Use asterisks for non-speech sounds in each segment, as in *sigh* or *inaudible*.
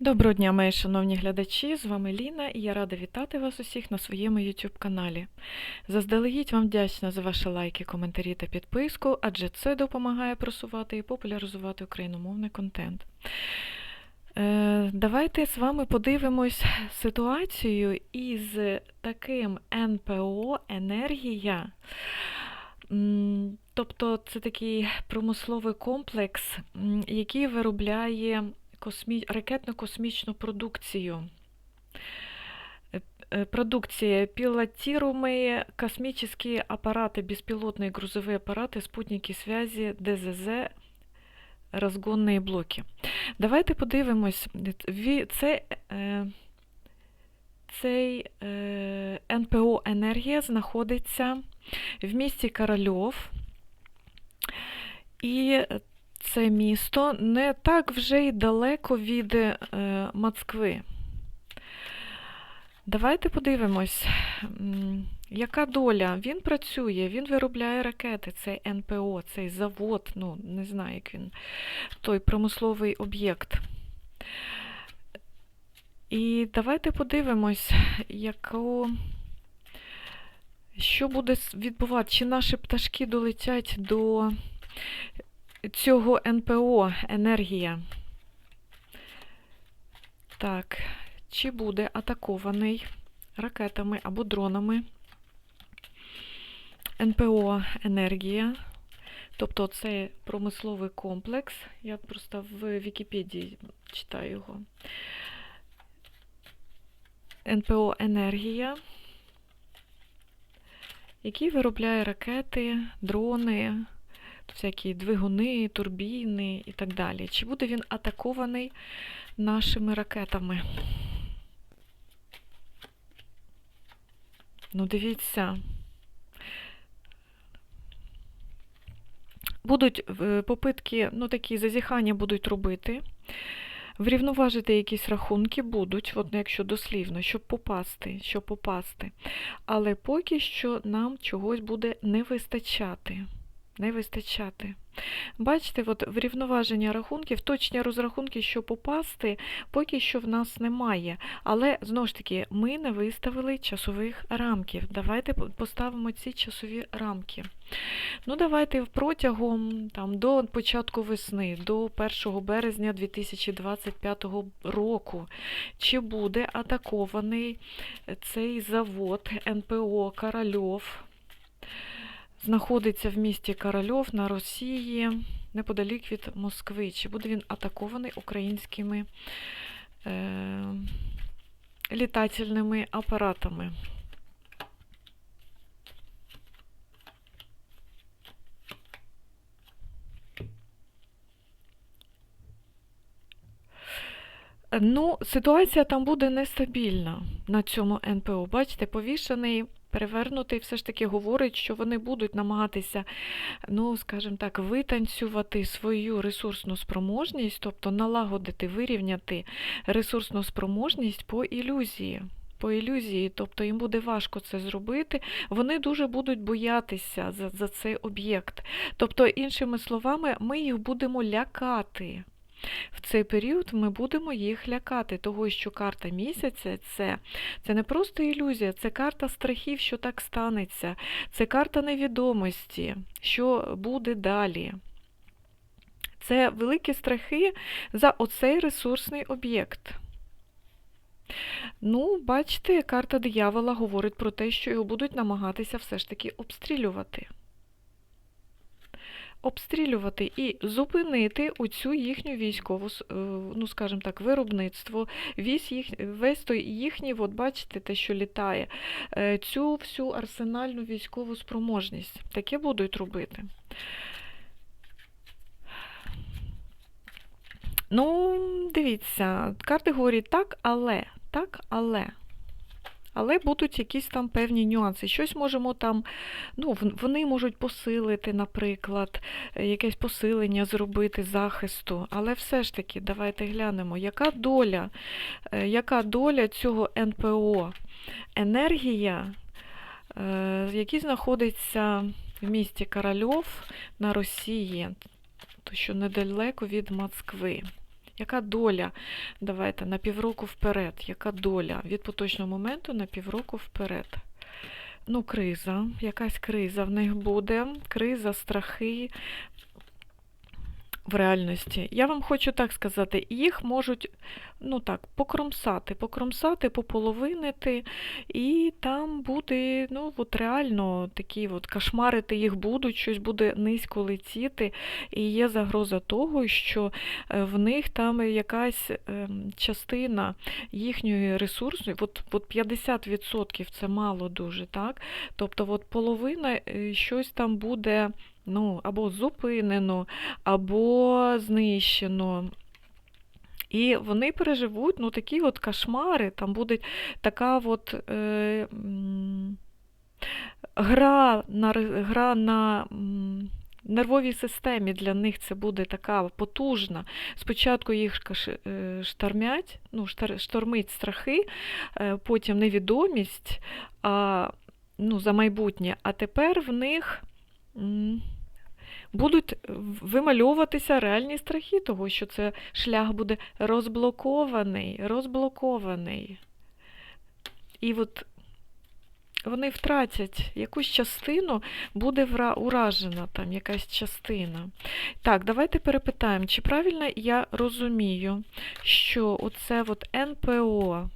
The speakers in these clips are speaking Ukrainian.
Доброго дня, мої шановні глядачі! З вами Ліна і я рада вітати вас усіх на своєму YouTube каналі. Заздалегідь вам вдячна за ваші лайки, коментарі та підписку, адже це допомагає просувати і популяризувати україномовний контент. Е, Давайте з вами подивимось ситуацію із таким НПО енергія. Тобто це такий промисловий комплекс, який виробляє космі... ракетно-космічну продукцію. Э, э, Продукция пилотируемые космические аппараты, беспилотные грузовые аппараты, спутники связи, ДЗЗ, розгонні блоки. Давайте подивимось. Ві- Це, е, цей е, НПО Енергія знаходиться в місті Корольов. І це місто не так вже й далеко від е, Москви. Давайте подивимось, яка доля. Він працює, він виробляє ракети, цей НПО, цей завод, ну, не знаю, як він, той промисловий об'єкт. І давайте подивимось, яку, що буде відбуватися, чи наші пташки долетять до цього НПО енергія. Так, чи буде атакований ракетами або дронами НПО енергія? Тобто це промисловий комплекс. Я просто в Вікіпедії читаю його. НПО енергія, який виробляє ракети, дрони, всякі двигуни, турбіни і так далі. Чи буде він атакований нашими ракетами? Ну, дивіться. Будуть е, попитки, ну такі зазіхання будуть робити. Врівноважити якісь рахунки будуть, от якщо дослівно, щоб попасти, щоб попасти. Але поки що нам чогось буде не вистачати. Не вистачати. Бачите, от врівноваження рахунків, точні розрахунки, що попасти, поки що в нас немає. Але знову ж таки, ми не виставили часових рамків. Давайте поставимо ці часові рамки. Ну, давайте протягом там, до початку весни, до 1 березня 2025 року, чи буде атакований цей завод НПО Корольов знаходиться в місті Корольов на Росії, неподалік від Москви. Чи буде він атакований українськими е, літательними апаратами? Ну, ситуація там буде нестабільна на цьому НПО. Бачите, повішений, перевернутий все ж таки говорить, що вони будуть намагатися, ну, скажімо так, витанцювати свою ресурсну спроможність, тобто налагодити, вирівняти ресурсну спроможність по ілюзії. По ілюзії, тобто їм буде важко це зробити, вони дуже будуть боятися за, за цей об'єкт. Тобто, іншими словами, ми їх будемо лякати. В цей період ми будемо їх лякати, того що карта місяця це, це не просто ілюзія, це карта страхів, що так станеться, це карта невідомості, що буде далі. Це великі страхи за оцей ресурсний об'єкт. Ну, бачите, карта диявола говорить про те, що його будуть намагатися все ж таки обстрілювати обстрілювати і зупинити оцю їхню військову, е, ну скажімо так, виробництво, весь, їх, весь той їхній, от бачите, те, що літає, е, цю всю арсенальну військову спроможність. Таке будуть робити. Ну, дивіться, карти говорять так, але, так, але. Але будуть якісь там певні нюанси. Щось можемо там, ну, вони можуть посилити, наприклад, е, якесь посилення зробити захисту. Але все ж таки, давайте глянемо, яка доля, е, яка доля цього НПО? Енергія, е, який знаходиться в місті Корольов на Росії, то що недалеко від Москви. Яка доля? Давайте на півроку вперед. Яка доля від поточного моменту на півроку вперед? Ну, криза, якась криза в них буде, криза, страхи в реальності. Я вам хочу так сказати, їх можуть ну так, покромсати, покромсати, пополовинити, і там буде, ну, от реально такі от кошмарити їх будуть, щось буде низько летіти, і є загроза того, що е, в них там якась ем, частина їхньої ресурсу, от, от 50% це мало дуже, так? Тобто от половина е, щось там буде ну, або зупинено, або знищено. І вони переживуть ну, такі от кошмари, там буде така от е, гра на гра на нервовій системі для них це буде така потужна. Спочатку їх е, штормять, ну, штормить страхи, е, потім невідомість а, ну, за майбутнє, а тепер в них. Будуть вимальовуватися реальні страхи, того що це шлях буде розблокований, розблокований. І от вони втратять якусь частину, буде уражена там якась частина. Так, давайте перепитаємо, чи правильно я розумію, що оце от НПО.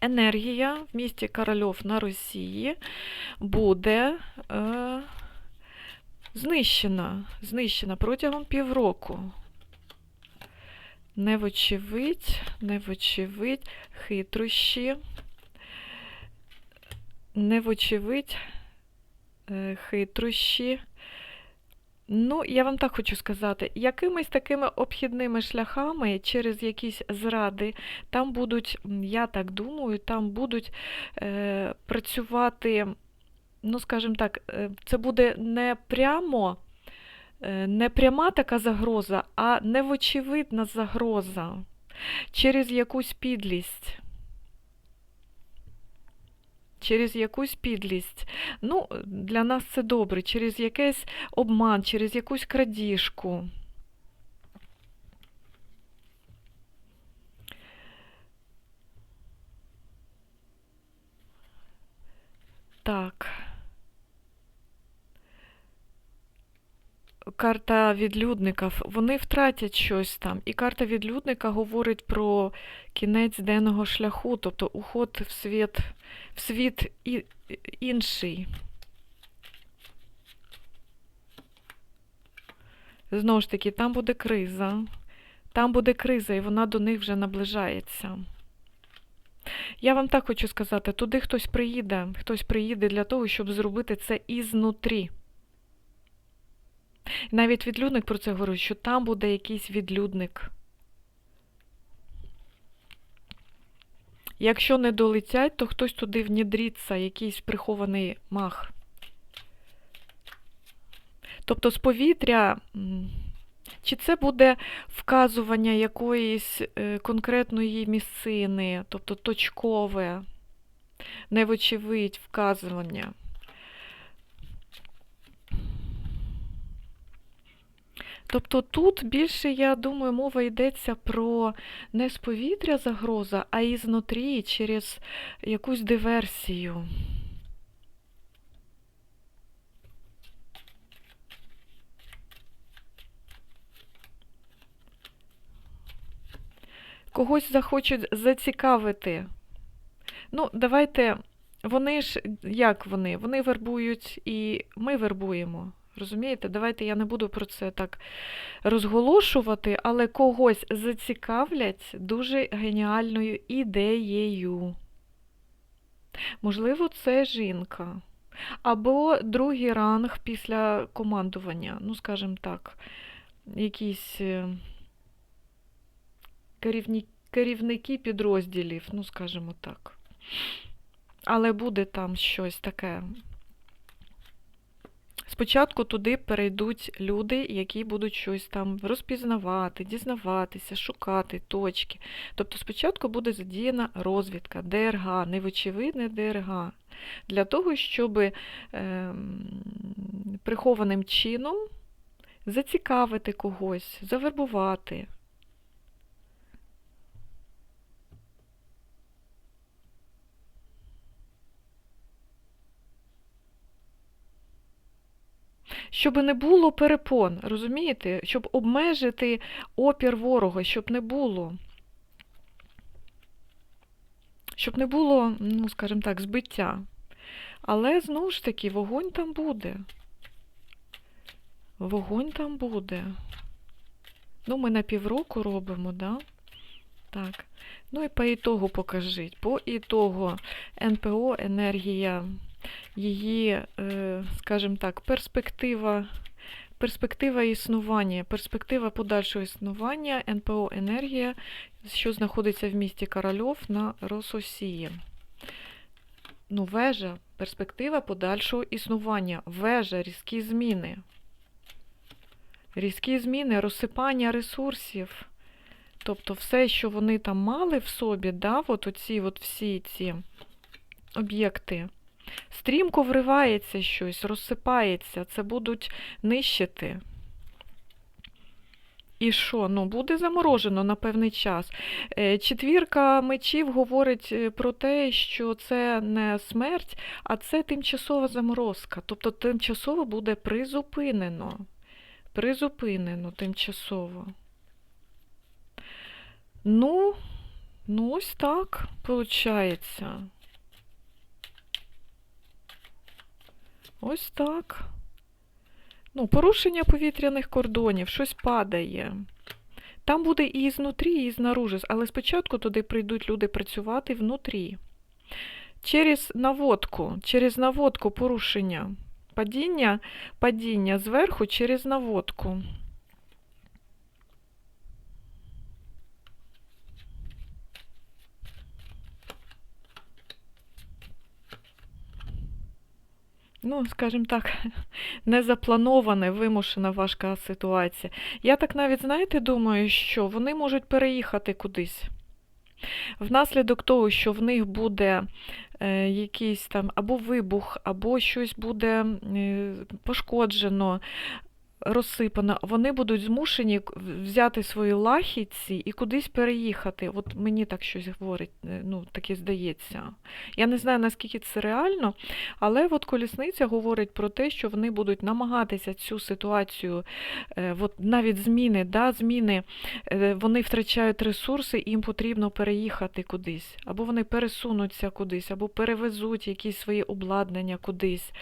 Енергія в місті Корольов на Росії буде е, знищена, знищена протягом півроку. Невочевидь, невочевидь, хитрощі, невочевидь, е, хитрощі. Ну, я вам так хочу сказати, якимись такими обхідними шляхами через якісь зради, там будуть, я так думаю, там будуть е, працювати ну, скажімо так, е, це буде не прямо, е, не пряма така загроза, а невочевидна загроза через якусь підлість. Через якусь підлість. Ну, Для нас це добре, через якийсь обман, через якусь крадіжку. Так. Карта відлюдника, вони втратять щось там. І карта відлюдника говорить про кінець денного шляху, тобто уход в світ, в світ і, інший. Знову ж таки, там буде криза. Там буде криза, і вона до них вже наближається. Я вам так хочу сказати, туди хтось приїде, хтось приїде для того, щоб зробити це ізнутрі. *laughs* Навіть відлюдник про це говорить, що там буде якийсь відлюдник. Якщо не долетять, то хтось туди внідріться, якийсь прихований мах. Тобто з повітря, чи це буде вказування якоїсь е, конкретної місцини, тобто точкове, невочевидь вказування. Тобто тут більше, я думаю, мова йдеться про не з повітря загроза, а ізнутрі через якусь диверсію. Когось захочуть зацікавити. Ну, давайте, вони ж, як вони? Вони вербують і ми вербуємо. Розумієте, давайте я не буду про це так розголошувати, але когось зацікавлять дуже геніальною ідеєю. Можливо, це жінка. Або другий ранг після командування, ну, скажімо так, якісь е, керівники підрозділів, ну, скажімо так. Але буде там щось таке. Спочатку туди перейдуть люди, які будуть щось там розпізнавати, дізнаватися, шукати точки. Тобто спочатку буде задіяна розвідка, ДРГ, невочевидне ДРГ, для того, щоб е, прихованим чином зацікавити когось, завербувати. Щоб не було перепон, розумієте? Щоб обмежити опір ворога, щоб не було. Щоб не було, ну, скажімо так, збиття. Але знову ж таки, вогонь там буде. Вогонь там буде. Ну, ми на півроку робимо, да? Так. Ну і по ітогу покажіть. По ітогу НПО енергія, її, е, скажімо так, перспектива, перспектива існування, перспектива подальшого існування НПО енергія, що знаходиться в місті Корольов на Рососії. Ну, вежа, перспектива подальшого існування, вежа, різкі зміни. Різкі зміни, розсипання ресурсів. Тобто все, що вони там мали в собі, да, от оці от всі ці об'єкти, стрімко вривається щось, розсипається, це будуть нищити. І що? Ну, буде заморожено на певний час. Е, Четвірка мечів говорить е, про те, що це не смерть, а це тимчасова заморозка. Тобто тимчасово буде призупинено. Призупинено тимчасово. Ну, ну ось так виходить. Ось так. Ну, порушення повітряних кордонів, щось падає. Там буде і знутрі, і знаружи, але спочатку туди прийдуть люди працювати внутрі. Через наводку, через наводку порушення. Падіння, падіння зверху через наводку. Ну, скажімо так, *laughs* незапланована, вимушена важка ситуація. Я так навіть, знаєте, думаю, що вони можуть переїхати кудись. Внаслідок того, що в них буде е, якийсь там або вибух, або щось буде е, пошкоджено, розсипано, вони будуть змушені взяти свої лахідці і кудись переїхати. От мені так щось говорить, е, ну, таке здається. Я не знаю, наскільки це реально, але от колісниця говорить про те, що вони будуть намагатися цю ситуацію, е, от навіть зміни, да, зміни, е, вони втрачають ресурси, їм потрібно переїхати кудись, або вони пересунуться кудись, або перевезуть якісь свої обладнання кудись.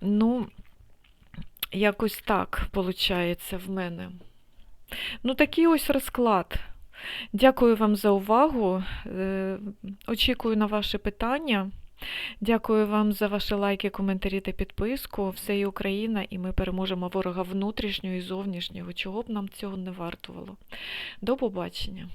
Ну, якось так виходить в мене. Ну, такий ось розклад. Дякую вам за увагу. Е, Очікую на ваші питання. Дякую вам за ваші лайки, коментарі та підписку. Все є Україна, і ми переможемо ворога внутрішнього і зовнішнього, чого б нам цього не вартувало. До побачення!